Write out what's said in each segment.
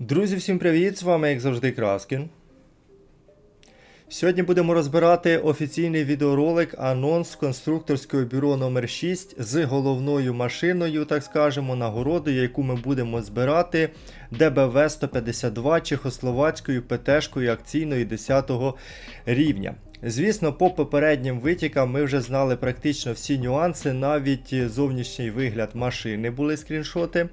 Друзі, всім привіт! З вами, як завжди, Краскін. Сьогодні будемо розбирати офіційний відеоролик анонс конструкторського бюро номер 6 з головною машиною, так скажемо, нагородою, яку ми будемо збирати ДБВ 152 чехословацькою ПТшкою акційної 10 рівня. Звісно, по попереднім витікам ми вже знали практично всі нюанси, навіть зовнішній вигляд машини були скріншоти.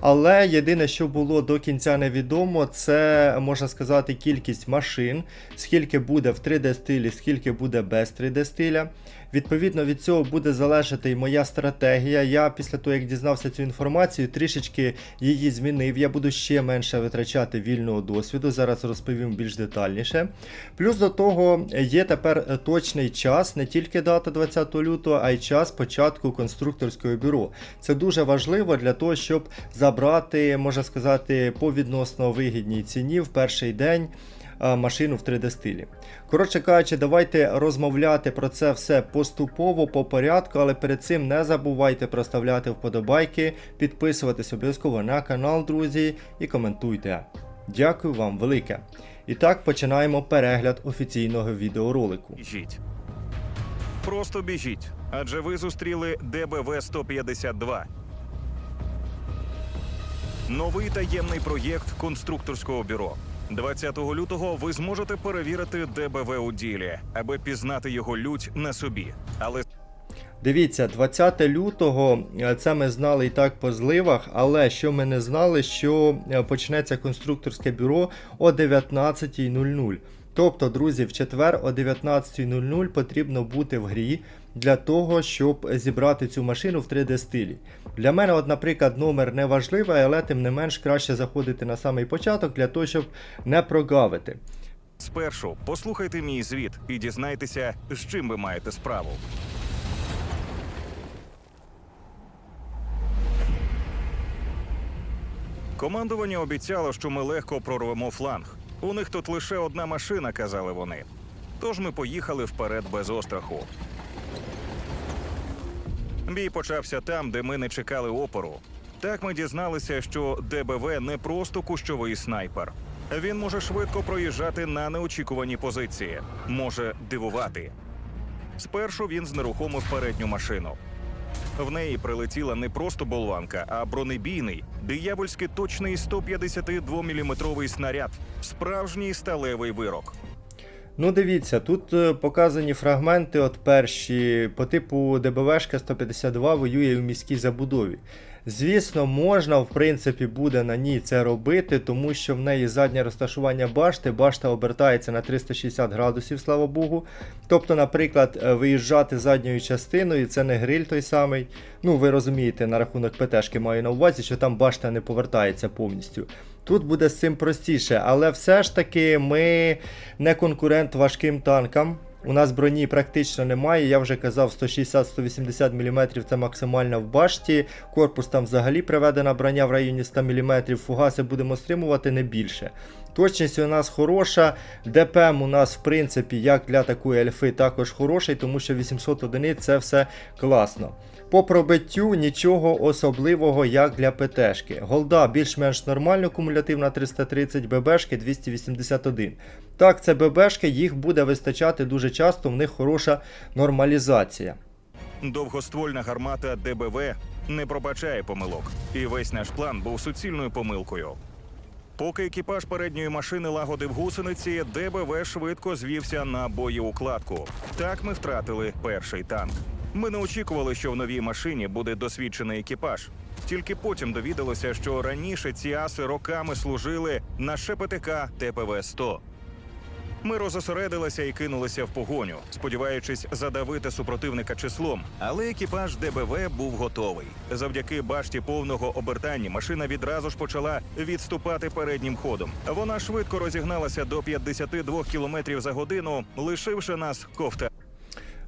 Але єдине, що було до кінця невідомо, це можна сказати кількість машин, скільки буде в 3D стилі, скільки буде без 3D стиля. Відповідно від цього буде залежати і моя стратегія. Я після того, як дізнався цю інформацію, трішечки її змінив. Я буду ще менше витрачати вільного досвіду. Зараз розповім більш детальніше. Плюс до того є тепер точний час, не тільки дата 20 лютого, а й час початку конструкторського бюро. Це дуже важливо для того, щоб забрати, можна сказати, по відносно вигідній ціні в перший день машину в 3D стилі. Коротше кажучи, давайте розмовляти про це все поступово, по порядку, але перед цим не забувайте проставляти вподобайки, підписуватись обов'язково на канал, друзі, і коментуйте. Дякую вам велике. І так починаємо перегляд офіційного відеоролику. Біжіть. Просто біжіть, адже ви зустріли ДБВ 152. Новий таємний проєкт конструкторського бюро. 20 лютого ви зможете перевірити ДБВ у ділі, аби пізнати його лють на собі. Але Дивіться, 20 лютого е, це ми знали і так по зливах, але що ми не знали, що е, почнеться конструкторське бюро о 19.00. Тобто, друзі, в четвер о 19.00 потрібно бути в грі для того, щоб зібрати цю машину в 3D стилі. Для мене, от, наприклад, номер не важливий, але тим не менш краще заходити на самий початок для того, щоб не прогавити. спершу послухайте мій звіт і дізнайтеся, з чим ви маєте справу. Командування обіцяло, що ми легко прорвемо фланг. У них тут лише одна машина, казали вони. Тож ми поїхали вперед без остраху. Бій почався там, де ми не чекали опору. Так ми дізналися, що ДБВ не просто кущовий снайпер. Він може швидко проїжджати на неочікувані позиції, може дивувати. Спершу він знерухомив передню машину. В неї прилетіла не просто болванка, а бронебійний, диявольськи точний 152-мм снаряд, справжній сталевий вирок. Ну, дивіться, тут е, показані фрагменти, от перші, по типу ДБВшка 152 воює в міській забудові. Звісно, можна, в принципі, буде на ній це робити, тому що в неї заднє розташування башти, башта обертається на 360 градусів, слава Богу. Тобто, наприклад, е, виїжджати задньою частиною, це не гриль той самий. Ну, ви розумієте, на рахунок ПТшки маю на увазі, що там башта не повертається повністю. Тут буде з цим простіше, але все ж таки ми не конкурент важким танкам. У нас броні практично немає. Я вже казав, 160-180 мм це максимально в башті. Корпус там взагалі приведена броня в районі 100 мм. Фугаси будемо стримувати не більше. Точність у нас хороша. ДПМ у нас, в принципі, як для такої альфи, також хороший, тому що 800 одиниць це все класно. По пробиттю нічого особливого, як для ПТшки. Голда більш-менш нормально, кумулятивна 330, ББшки 281. Так, це ББшки, їх буде вистачати дуже часто, в них хороша нормалізація. Довгоствольна гармата ДБВ не пробачає помилок, і весь наш план був суцільною помилкою. Поки екіпаж передньої машини лагодив гусениці, ДБВ швидко звівся на боєукладку. Так ми втратили перший танк. Ми не очікували, що в новій машині буде досвідчений екіпаж. Тільки потім довідалося, що раніше ці аси роками служили на ШПТК ТПВ-100. Ми розосередилися і кинулися в погоню, сподіваючись задавити супротивника числом. Але екіпаж ДБВ був готовий. Завдяки башті повного обертання машина відразу ж почала відступати переднім ходом. Вона швидко розігналася до 52 км за годину, лишивши нас ковта.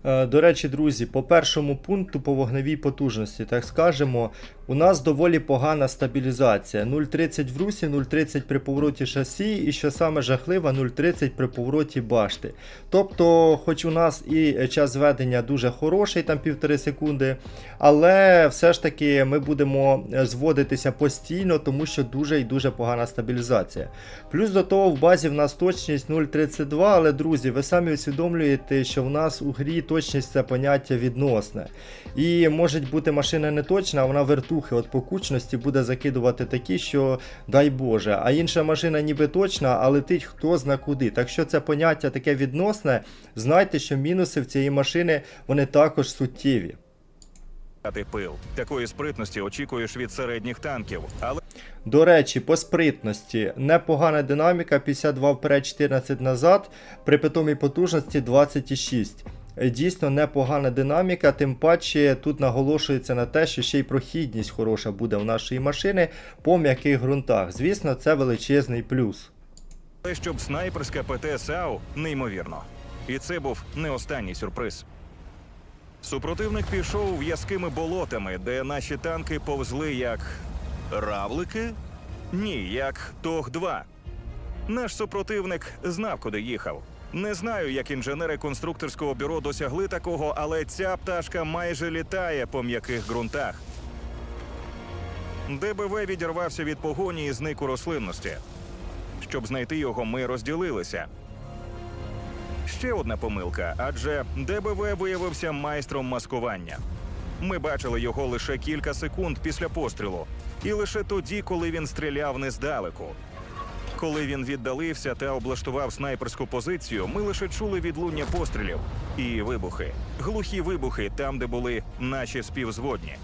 Е, До речі, друзі, по першому пункту по вогневій потужності, так скажемо, у нас доволі погана стабілізація. 0,30 в русі, 0,30 при повороті шасі, і що саме жахливе, 0,30 при повороті башти. Тобто, хоч у нас і час ведення дуже хороший, там півтори секунди, але все ж таки ми будемо е, зводитися постійно, тому що дуже і дуже погана стабілізація. Плюс до того в базі в нас точність 0,32, але друзі, ви самі усвідомлюєте, що в нас у грі точність це поняття відносне. І може бути машина не точна, а вона вертухи от по кучності буде закидувати такі, що дай Боже. А інша машина ніби точна, а летить хто зна куди. Так що це поняття таке відносне, знайте, що мінуси в цієї машини вони також суттєві. Пил. Такої спритності очікуєш від середніх танків, але До речі, по спритності непогана динаміка 52 вперед, 14 назад, при питомій потужності 26. Е, Дійсно непогана динаміка, тим паче тут наголошується на те, що ще й прохідність хороша буде у нашої машини по м'яких ґрунтах. Звісно, це величезний плюс. Те, щоб снайперська ПТ САУ неймовірно. І це був не останній сюрприз. Супротивник пішов в'язкими болотами, де наші танки повзли як равлики? Ні, як Тог-2. Наш супротивник знав, куди їхав. Не знаю, як інженери конструкторського бюро досягли такого, але ця пташка майже літає по м'яких ґрунтах. ДБВ відірвався від погоні і зник у рослинності. Щоб знайти його, ми розділилися. Ще одна помилка, адже ДБВ виявився майстром маскування. Ми бачили його лише кілька секунд після пострілу, і лише тоді, коли він стріляв не здалеку. Коли він віддалився та облаштував снайперську позицію, ми лише чули відлуння пострілів і вибухи. Глухі вибухи там, де були наші співзводні.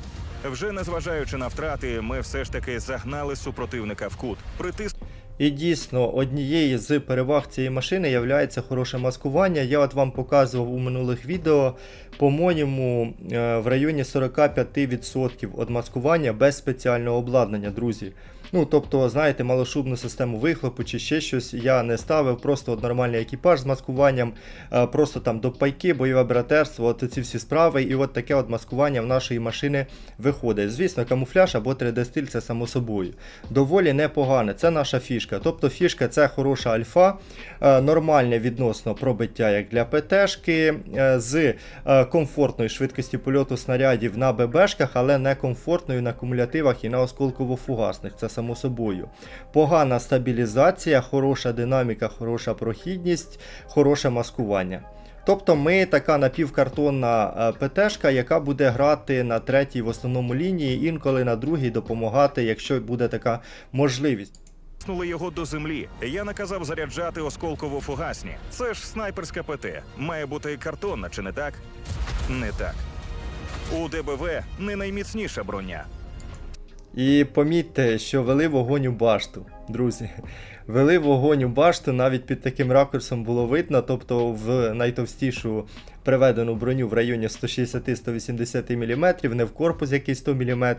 Вже незважаючи на втрати, ми все ж таки загнали супротивника в кут. Притис... І дійсно, однією з переваг цієї машини є хороше маскування. Я от вам показував у минулих відео, по-моєму, е, в районі 45% від маскування без спеціального обладнання, друзі. Ну, тобто, знаєте, малошубну систему вихлопу чи ще щось я не ставив, просто от нормальний екіпаж з маскуванням, е, просто там до пайки, бойове братерство, от ці всі справи, і от таке от маскування в нашої машини виходить. Звісно, камуфляж або 3D-стиль це само собою. Доволі непогане, це наша фішка. Тобто фішка це хороша альфа, е, нормальне відносно пробиття як для ПТшки, е, з комфортною швидкістю польоту снарядів на ББшках, але не комфортною на кумулятивах і на осколково-фугасних. Це само собою. Погана стабілізація, хороша динаміка, хороша прохідність, хороше маскування. Тобто ми така напівкартонна е, ПТшка, яка буде грати на третій в основному лінії, інколи на другій допомагати, якщо буде така можливість. Тиснули його до землі. Я наказав заряджати осколково-фугасні. Це ж снайперська ПТ. Має бути картонна, чи не так? Не так. У ДБВ не найміцніша броня. І помітьте, що вели вогонь у башту, друзі. Вели вогонь у башту, навіть під таким ракурсом було видно, тобто в найтовстішу приведену броню в районі 160-180 мм, не в корпус якийсь 100 мм,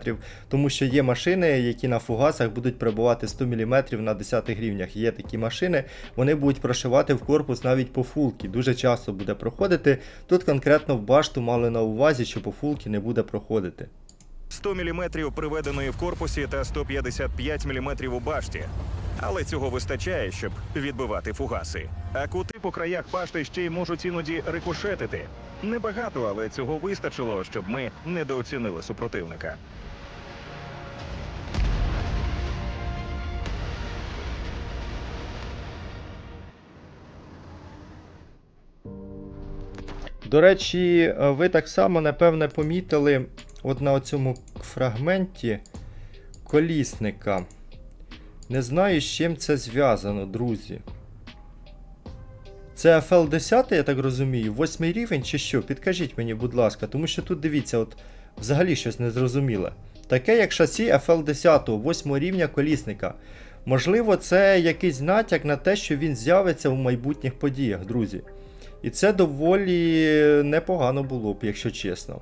тому що є машини, які на фугасах будуть прибувати 100 мм на 10 рівнях. Є такі машини, вони будуть прошивати в корпус навіть по фулки. Дуже часто буде проходити. Тут конкретно в башту мали на увазі, що по фулки не буде проходити. 100 мм приведеної в корпусі та 155 мм у башті. Але цього вистачає, щоб відбивати фугаси. А кути по краях башти ще й можуть іноді рикошетити. Небагато, але цього вистачило, щоб ми недооцінили супротивника. До речі, ви так само, напевне, помітили от на цьому фрагменті колісника. Не знаю, з чим це зв'язано, друзі. Це FL10, я так розумію, восьмий рівень чи що? Підкажіть мені, будь ласка, тому що тут дивіться, от взагалі щось незрозуміле. Таке як шасі FL10, 8 рівня колісника. Можливо, це якийсь натяк на те, що він з'явиться у майбутніх подіях, друзі. І це доволі непогано було б, якщо чесно.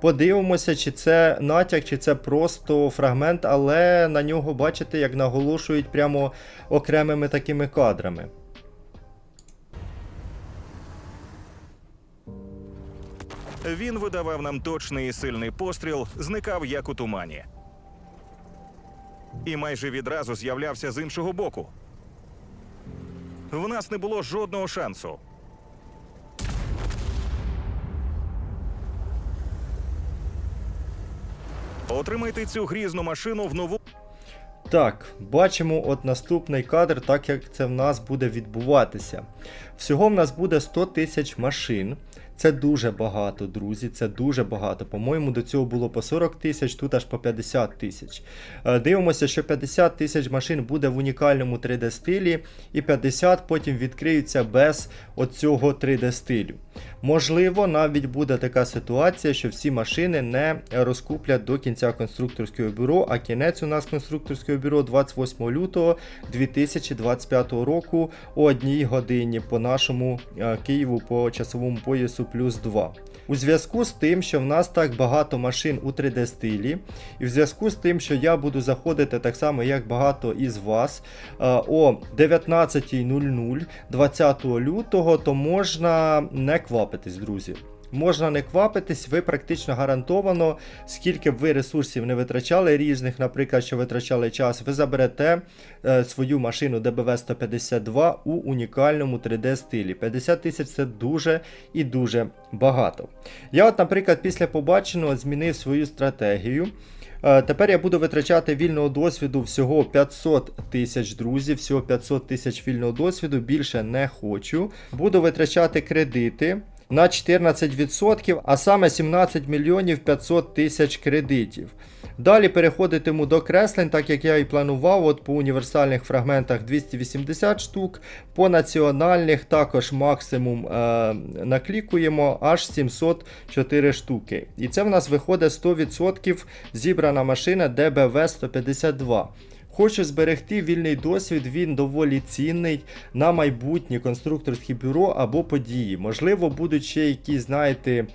Подивимося, чи це натяк, чи це просто фрагмент, але на нього бачите, як наголошують прямо окремими такими кадрами. Він видавав нам точний і сильний постріл, зникав як у тумані. І майже відразу з'являвся з іншого боку. В нас не було жодного шансу. Отримайте цю грізну машину в нову. Так, бачимо от наступний кадр, так як це в нас буде відбуватися. Всього в нас буде 100 тисяч машин. Це дуже багато, друзі. Це дуже багато. По-моєму, до цього було по 40 тисяч, тут аж по 50 тисяч. Е, Дивимося, що 50 тисяч машин буде в унікальному 3D стилі, і 50 потім відкриються без оцього 3D стилю. Можливо, навіть буде така ситуація, що всі машини не розкуплять до кінця конструкторського бюро, а кінець у нас конструкторського бюро 28 лютого 2025 року о одній годині по нашому е, Києву по часовому поясу плюс 2. У зв'язку з тим, що в нас так багато машин у 3D стилі, і в зв'язку з тим, що я буду заходити так само, як багато із вас, е, о 19.00 20 лютого, то можна не квапитись, друзі. Можна не квапитись, ви практично гарантовано, скільки б ви ресурсів не витрачали різних, наприклад, що витрачали час, ви заберете е, свою машину DBV 152 у унікальному 3D стилі. 50 тисяч це дуже і дуже багато. Я, от, наприклад, після побаченого змінив свою стратегію. Е, Тепер я буду витрачати вільного досвіду всього 500 тисяч друзів, всього 500 тисяч вільного досвіду, більше не хочу. Буду витрачати кредити на 14%, а саме 17 мільйонів 500 тисяч кредитів. Далі переходитиму до креслень, так як я і планував, от по універсальних фрагментах 280 штук, по національних також максимум е, наклікуємо аж 704 штуки. І це в нас виходить 100% зібрана машина DBV 152. Хочу зберегти вільний досвід, він доволі цінний на майбутнє конструкторське бюро або події. Можливо, будуть ще якісь, знаєте,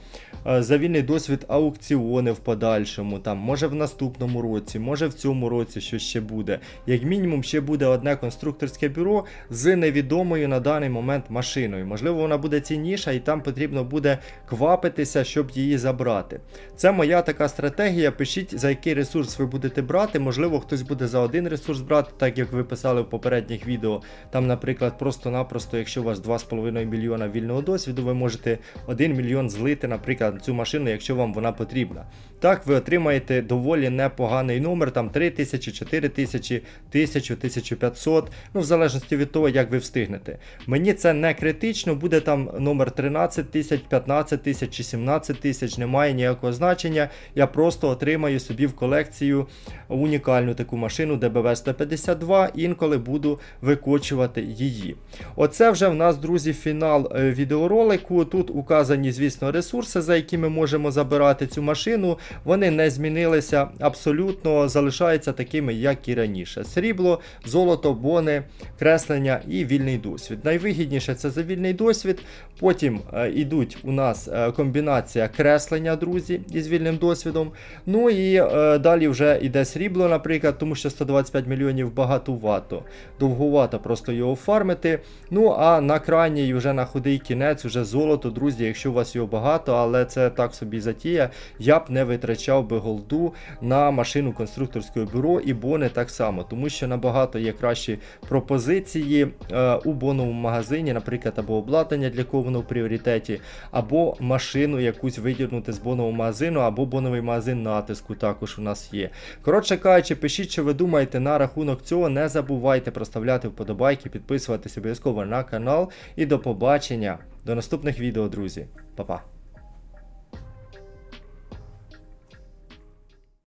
е, за вільний досвід аукціони в подальшому, там, може в наступному році, може в цьому році що ще буде. Як мінімум, ще буде одне конструкторське бюро з невідомою на даний момент машиною. Можливо, вона буде цінніша і там потрібно буде квапитися, щоб її забрати. Це моя така стратегія. Пишіть, за який ресурс ви будете брати. Можливо, хтось буде за один ресурс брати, так як ви писали в попередніх відео. Там, наприклад, просто-напросто, якщо у вас 2,5 мільйона вільного досвіду, ви можете 1 мільйон злити, наприклад, цю машину, якщо вам вона потрібна. Так, ви отримаєте доволі непоганий номер, там 3 тисячі, 4 тисячі, 1000, 1500, ну в залежності від того, як ви встигнете. Мені це не критично, буде там номер 13 тисяч, 15 тисяч чи 17 тисяч, немає ніякого значення. Я просто отримаю собі в колекцію унікальну таку машину DBV 152, інколи буду викочувати її. Оце вже в нас, друзі, фінал е, відеоролику. Тут указані, звісно, ресурси, за які ми можемо забирати цю машину. Вони не змінилися, абсолютно залишаються такими, як і раніше. Срібло, золото, бони, креслення і вільний досвід. Найвигідніше це за вільний досвід. Потім е, йдуть у нас е, комбінація креслення, друзі, із вільним досвідом. Ну і е, далі вже йде срібло, наприклад, тому що 125 мільйонів багатувато. Довгувато просто його фармити. Ну а на крайній вже на худий кінець, вже золото, друзі, якщо у вас його багато, але це так собі затія, я б не витрачав би голду на машину конструкторського бюро і бони так само, тому що набагато є кращі пропозиції е, у боновому магазині, наприклад, або обладнання, для кого воно в пріоритеті, або машину якусь видірнути з бонового магазину, або боновий магазин натиску також у нас є. Коротше кажучи, пишіть, що ви думаєте на рахунок цього. Не забувайте проставляти вподобайки, підписуватись обов'язково на канал. І до побачення, до наступних відео, друзі. Па-па.